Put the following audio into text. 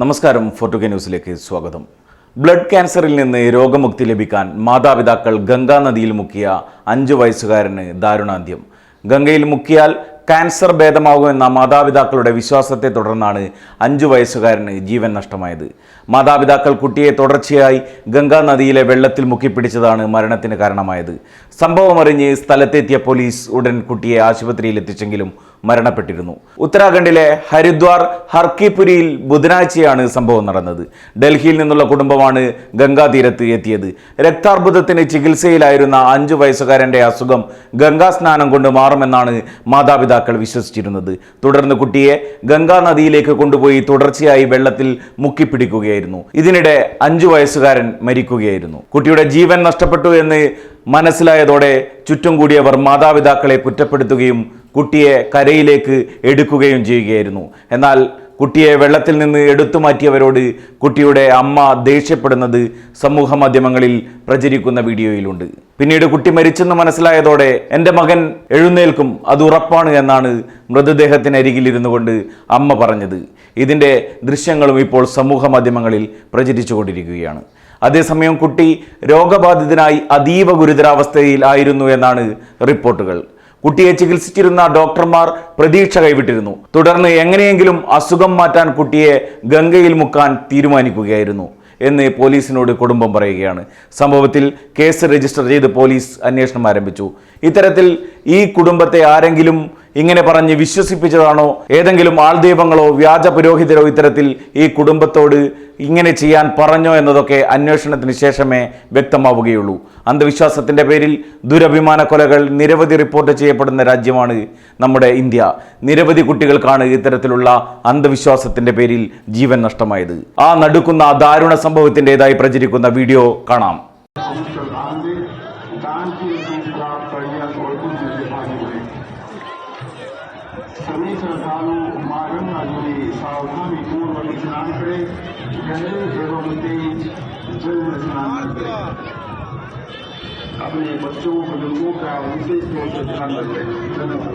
നമസ്കാരം ഫോർട്ടുക ന്യൂസിലേക്ക് സ്വാഗതം. ബ്ലഡ് ക്യാൻസറിൽ നിന്ന് രോഗമുക്തി ലഭിക്കാൻ മാതാപിതാക്കൾ ഗംഗാ നദിയിൽ മുക്കിയ അഞ്ചു വയസ്സുകാരന് ദാരുണാന്ത്യം. ഗംഗയിൽ മുക്കിയാൽ ക്യാൻസർ ഭേദമാകുമെന്ന മാതാപിതാക്കളുടെ വിശ്വാസത്തെ തുടർന്നാണ് അഞ്ചു വയസ്സുകാരന് ജീവൻ നഷ്ടമായത്. മാതാപിതാക്കൾ കുട്ടിയെ തുടർച്ചയായി ഗംഗാ നദിയിലെ വെള്ളത്തിൽ മുക്കിപ്പിടിച്ചതാണ് മരണത്തിന് കാരണമായത്. സംഭവമറിഞ്ഞ് സ്ഥലത്തെത്തിയ പോലീസ് ഉടൻ കുട്ടിയെ ആശുപത്രിയിൽ എത്തിച്ചെങ്കിലും മരണപ്പെട്ടിരുന്നു. ഉത്തരാഖണ്ഡിലെ ഹരിദ്വാർ ഹർക്കിപുരിയിൽ ബുധനാഴ്ചയാണ് സംഭവം നടന്നത്. ഡൽഹിയിൽ നിന്നുള്ള കുടുംബമാണ് ഗംഗാ തീരത്ത് എത്തിയത്. രക്താർബുദത്തിന് ചികിത്സയിലായിരുന്ന അഞ്ചു വയസ്സുകാരന്റെ അസുഖം ഗംഗാ സ്നാനം കൊണ്ട് മാറുമെന്നാണ് മാതാപിതാക്കൾ വിശ്വസിച്ചിരുന്നത്. തുടർന്ന് കുട്ടിയെ ഗംഗാ നദിയിലേക്ക് കൊണ്ടുപോയി തുടർച്ചയായി വെള്ളത്തിൽ മുക്കിപ്പിടിക്കുകയായിരുന്നു. ഇതിനിടെ അഞ്ചു വയസ്സുകാരൻ മരിക്കുകയായിരുന്നു. കുട്ടിയുടെ ജീവൻ നഷ്ടപ്പെട്ടു എന്ന് മനസ്സിലായതോടെ ചുറ്റും കൂടിയവർ മാതാപിതാക്കളെ കുറ്റപ്പെടുത്തുകയും കുട്ടിയെ കരയിലേക്ക് എടുക്കുകയും ചെയ്യുകയായിരുന്നു. എന്നാൽ കുട്ടിയെ വെള്ളത്തിൽ നിന്ന് എടുത്തു മാറ്റിയവരോട് കുട്ടിയുടെ അമ്മ ദേഷ്യപ്പെടുന്നത് സമൂഹ മാധ്യമങ്ങളിൽ പ്രചരിക്കുന്ന വീഡിയോയിലുണ്ട്. പിന്നീട് കുട്ടി മരിച്ചെന്ന് മനസ്സിലായതോടെ എന്റെ മകൻ എഴുന്നേൽക്കും അത് ഉറപ്പാണ് എന്നാണ് മൃതദേഹത്തിനരികിൽ ഇരുന്നു കൊണ്ട് അമ്മ പറഞ്ഞത്. ഇതിന്റെ ദൃശ്യങ്ങളും ഇപ്പോൾ സമൂഹ മാധ്യമങ്ങളിൽ പ്രചരിച്ചുകൊണ്ടിരിക്കുകയാണ് അതേസമയം കുട്ടി രോഗബാധിതനായി അതീവ ഗുരുതരാവസ്ഥയിൽ ആയിരുന്നു എന്നാണ് റിപ്പോർട്ടുകൾ. കുട്ടിയെ ചികിത്സിച്ചിരുന്ന ഡോക്ടർമാർ പ്രതീക്ഷ കൈവിട്ടിരുന്നു. തുടർന്ന് എങ്ങനെയെങ്കിലും അസുഖം മാറ്റാൻ കുട്ടിയെ ഗംഗയിൽ മുക്കാൻ തീരുമാനിക്കുകയായിരുന്നു എന്ന് പോലീസിനോട് കുടുംബം പറയുകയാണ്. സംഭവത്തിൽ കേസ് രജിസ്റ്റർ ചെയ്ത് പോലീസ് അന്വേഷണം ആരംഭിച്ചു. ഇത്തരത്തിൽ ഈ കുടുംബത്തെ ആരെങ്കിലും ഇങ്ങനെ പറഞ്ഞ് വിശ്വസിപ്പിച്ചതാണോ ഏതെങ്കിലും ആൾദൈവങ്ങളോ വ്യാജ പുരോഹിതരോ ഇത്തരത്തിൽ ഈ കുടുംബത്തോട് ഇങ്ങനെ ചെയ്യാൻ പറഞ്ഞോ എന്നതൊക്കെ അന്വേഷണത്തിന് ശേഷമേ വ്യക്തമാവുകയുള്ളൂ അന്ധവിശ്വാസത്തിന്റെ പേരിൽ ദുരഭിമാന കൊലകൾ നിരവധി റിപ്പോർട്ട് ചെയ്യപ്പെടുന്ന രാജ്യമാണ് നമ്മുടെ ഇന്ത്യ നിരവധി കുട്ടികൾക്കാണ് ഇത്തരത്തിലുള്ള അന്ധവിശ്വാസത്തിന്റെ പേരിൽ ജീവൻ നഷ്ടമായത് ആ നടുക്കുന്ന ആ ദാരുണ സംഭവത്തിന്റെതായി പ്രചരിക്കുന്ന വീഡിയോ കാണാം सभी श्रद्धालु माँ गंगा जुड़ी सावधानी पूर्वक स्नान करें। गहरे एवं तेज जल में स्नान करें। अपने बच्चों, बुज़ुर्गों का विशेष तौर से ध्यान रखें। धन्यवाद।